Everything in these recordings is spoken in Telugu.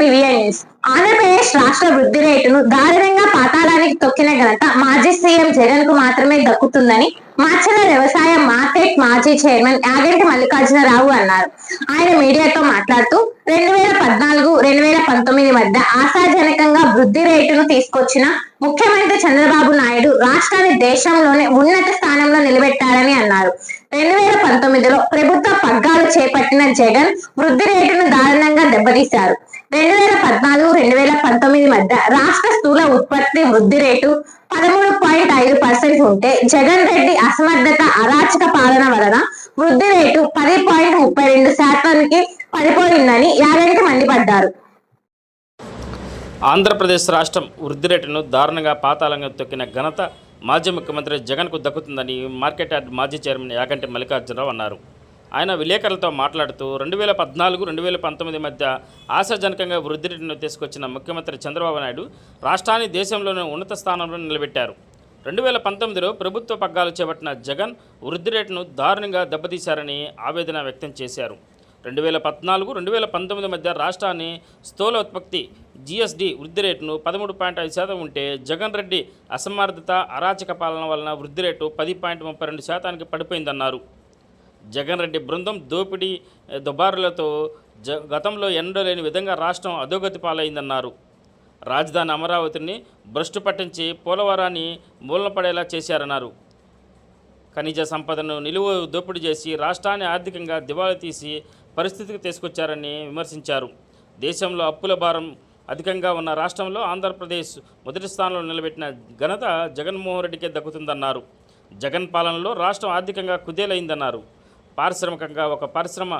పివిఎన్ న్యూస్ ఆంధ్రప్రదేశ్ రాష్ట్ర వృద్ధి రేటును దారుణంగా పాతాళానికి తొక్కిన ఘనత మాజీ సీఎం జగన్కు మాత్రమే దక్కుతుందని మచ్చల వ్యవసాయ మార్కెట్ మాజీ చైర్మన్ యాగంటి మల్లికార్జునరావు అన్నారు. ఆయన మీడియాతో మాట్లాడుతూ రెండు వేల పద్నాలుగు రెండు వేల పంతొమ్మిది మధ్య ఆశాజనకంగా వృద్ధి రేటును తీసుకొచ్చిన ముఖ్యమంత్రి చంద్రబాబు నాయుడు రాష్ట్రాన్ని దేశంలోనే ఉన్నత స్థానంలో నిలబెట్టారని అన్నారు. రెండు వేల పంతొమ్మిదిలో ప్రభుత్వ పగ్గాలు చేపట్టిన జగన్ వృద్ధి రేటును దారుణంగా దెబ్బతీశారు. రెండు వేల పద్నాలుగు రెండు వేల పంతొమ్మిది మధ్య రాష్ట్ర స్థూల ఉత్పత్తి వృద్ధి రేటు పదమూడు పాయింట్ ఐదు పర్సెంట్ ఉంటే జగన్ రెడ్డి అసమర్థత అరాచక పాలన వలన వృద్ధి రేటు పది పాయింట్ ముప్పై రెండు శాతానికి పడిపోయిందని యాగంటి మండిపడ్డారు. ఆంధ్రప్రదేశ్ రాష్ట్రం వృద్ధి రేటును దారుణంగా పాతాళంగా తొక్కిన ఘనత మాజీ ముఖ్యమంత్రి జగన్కు దక్కుతుందని మార్కెట్ యార్డ్ మాజీ చైర్మన్ యాగంటి మల్లికార్జునరావు అన్నారు. ఆయన విలేకరులతో మాట్లాడుతూ రెండు వేల పద్నాలుగు రెండు వేల పంతొమ్మిది మధ్య ఆశాజనకంగా వృద్ధి రేటును తీసుకొచ్చిన ముఖ్యమంత్రి చంద్రబాబు నాయుడు రాష్ట్రాన్ని దేశంలోనే ఉన్నత స్థానంలో నిలబెట్టారు. రెండు వేల పంతొమ్మిదిలో ప్రభుత్వ పగ్గాలు చేపట్టిన జగన్ వృద్ధి రేటును దారుణంగా దెబ్బతీశారని ఆవేదన వ్యక్తం చేశారు. రెండు వేల పద్నాలుగు రెండు వేల పంతొమ్మిది మధ్య రాష్ట్రాన్ని స్థూల ఉత్పత్తి జిఎస్డి వృద్ధి రేటును పదమూడు పాయింట్ ఐదు శాతం ఉంటే జగన్ రెడ్డి అసమర్థత అరాచక పాలన వలన వృద్ధి రేటు పది పాయింట్ ముప్పై రెండు శాతానికి పడిపోయిందన్నారు. జగన్ రెడ్డి బృందం దోపిడీ దుబారులతో జ గతంలో ఎన్నడూ లేని విధంగా రాష్ట్రం అధోగతి పాలైందన్నారు. రాజధాని అమరావతిని భ్రష్టు పట్టించి పోలవరాన్ని మూలన పడేలా చేశారన్నారు. ఖనిజ సంపదను నిలువ దోపిడీ చేసి రాష్ట్రాన్ని ఆర్థికంగా దివాళా తీసి పరిస్థితికి తీసుకొచ్చారని విమర్శించారు. దేశంలో అప్పుల భారం అధికంగా ఉన్న రాష్ట్రంలో ఆంధ్రప్రదేశ్ మొదటి స్థానంలో నిలబెట్టిన ఘనత జగన్మోహన్ రెడ్డికే దక్కుతుందన్నారు. జగన్ పాలనలో రాష్ట్రం ఆర్థికంగా కుదేలైందన్నారు. పారిశ్రామికంగా ఒక పరిశ్రమ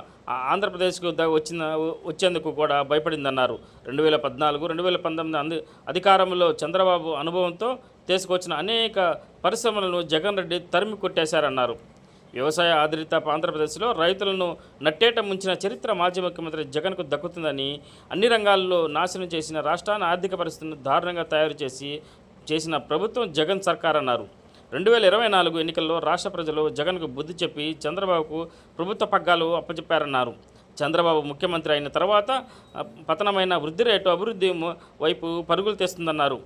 ఆంధ్రప్రదేశ్కు వచ్చిన వచ్చేందుకు కూడా భయపడిందన్నారు. రెండు వేల పద్నాలుగు రెండు వేల పంతొమ్మిది అంది అధికారంలో చంద్రబాబు అనుభవంతో తీసుకొచ్చిన అనేక పరిశ్రమలను జగన్ రెడ్డి తరిమి కొట్టేశారన్నారు. వ్యవసాయ ఆధారిత ఆంధ్రప్రదేశ్లో రైతులను నట్టేట ముంచిన చరిత్ర మాజీ ముఖ్యమంత్రి జగన్కు దక్కుతుందని అన్ని రంగాల్లో నాశనం చేసిన రాష్ట్రాన్ని ఆర్థిక పరిస్థితులను దారుణంగా తయారు చేసి చేసిన ప్రభుత్వం జగన్ సర్కార్ అన్నారు రెండు వేల ఇరవై నాలుగు ఎన్నికల్లో రాష్ట్ర ప్రజలు జగన్కు బుద్ధి చెప్పి చంద్రబాబుకు ప్రభుత్వ పగ్గాలు అప్పచెప్పారన్నారు. చంద్రబాబు ముఖ్యమంత్రి అయిన తర్వాత పతనమైన వృద్ధి రేటు అభివృద్ధి వైపు పరుగులు తెస్తుందన్నారు.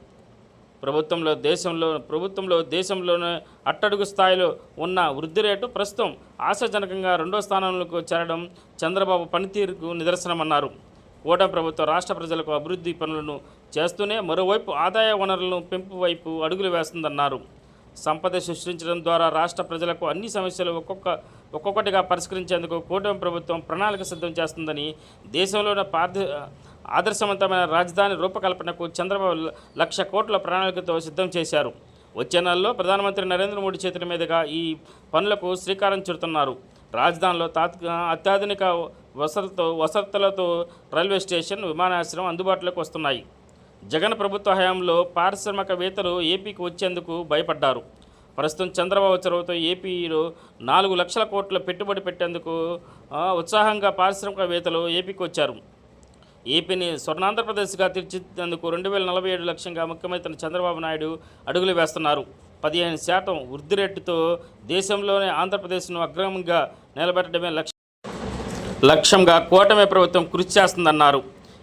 ప్రభుత్వంలో దేశంలో ప్రభుత్వంలో దేశంలోనే అట్టడుగు స్థాయిలో ఉన్న వృద్ధి రేటు ప్రస్తుతం ఆశాజనకంగా రెండో స్థానంలోకి చేరడం చంద్రబాబు పనితీరుకు నిదర్శనమన్నారు. కూటమి ప్రభుత్వం రాష్ట్ర ప్రజలకు అభివృద్ధి పనులను చేస్తూనే మరోవైపు ఆదాయ వనరులను పెంపు వైపు అడుగులు వేస్తుందన్నారు. సంపద సృష్టించడం ద్వారా రాష్ట్ర ప్రజలకు అన్ని సమస్యలు ఒక్కొక్క ఒక్కొక్కటిగా పరిష్కరించేందుకు కూటమి ప్రభుత్వం ప్రణాళిక సిద్ధం చేస్తుందని దేశంలోని పార్థ ఆదర్శవంతమైన రాజధాని రూపకల్పనకు చంద్రబాబు లక్ష కోట్ల ప్రణాళికతో సిద్ధం చేశారు. వచ్చే నెలలో ప్రధానమంత్రి నరేంద్ర మోడీ చేతుల మీదుగా ఈ పనులకు శ్రీకారం చుడుతున్నారు. రాజధానిలో తాత్క అత్యాధునిక వసతులతో వసతులతో రైల్వే స్టేషన్ విమానాశ్రయం అందుబాటులోకి వస్తున్నాయి. జగన్ ప్రభుత్వ హయాంలో పారిశ్రామికవేత్తలు ఏపీకి వచ్చేందుకు భయపడ్డారు. ప్రస్తుతం చంద్రబాబు చొరవతో ఏపీలో నాలుగు లక్షల కోట్ల పెట్టుబడి పెట్టేందుకు ఉత్సాహంగా పారిశ్రామికవేత్తలు ఏపీకి వచ్చారు. ఏపీని స్వర్ణాంధ్రప్రదేశ్గా తీర్చిదిద్దేందుకు రెండు వేల నలభై ఏడు లక్ష్యంగా ముఖ్యమంత్రి చంద్రబాబు నాయుడు అడుగులు వేస్తున్నారు. పదిహేను శాతం వృద్ధి రేటుతో దేశంలోనే ఆంధ్రప్రదేశ్ను అగ్రంగా నిలబెట్టడమే లక్ష్యం. లక్ష్యంగా కూటమి ప్రభుత్వం కృషి చేస్తుందన్నారు.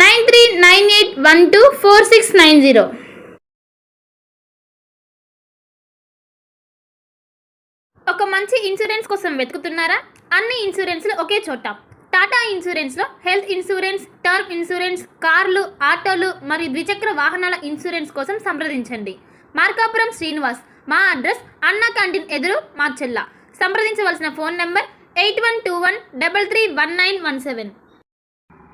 nine three nine eight one two four six nine zero. ఒక మంచి ఇన్సూరెన్స్ కోసం వెతుకుతున్నారా? అన్ని ఇన్సూరెన్స్లు ఒకే చోట. టాటా ఇన్సూరెన్స్లో హెల్త్ ఇన్సూరెన్స్ టర్మ్ ఇన్సూరెన్స్ కార్లు ఆటోలు మరియు ద్విచక్ర వాహనాల ఇన్సూరెన్స్ కోసం సంప్రదించండి. మార్కాపురం శ్రీనివాస్. మా అడ్రస్ అన్నా క్యాంటీన్ ఎదురు మార్చెల్ల. సంప్రదించవలసిన phone number eight one two one double three one nine one seven.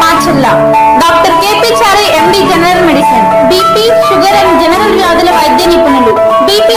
Macherla. Doctor KP Chari MD general medicine. BP sugar and general వ్యాధుల వైద్య నిపుణులు. బీపీ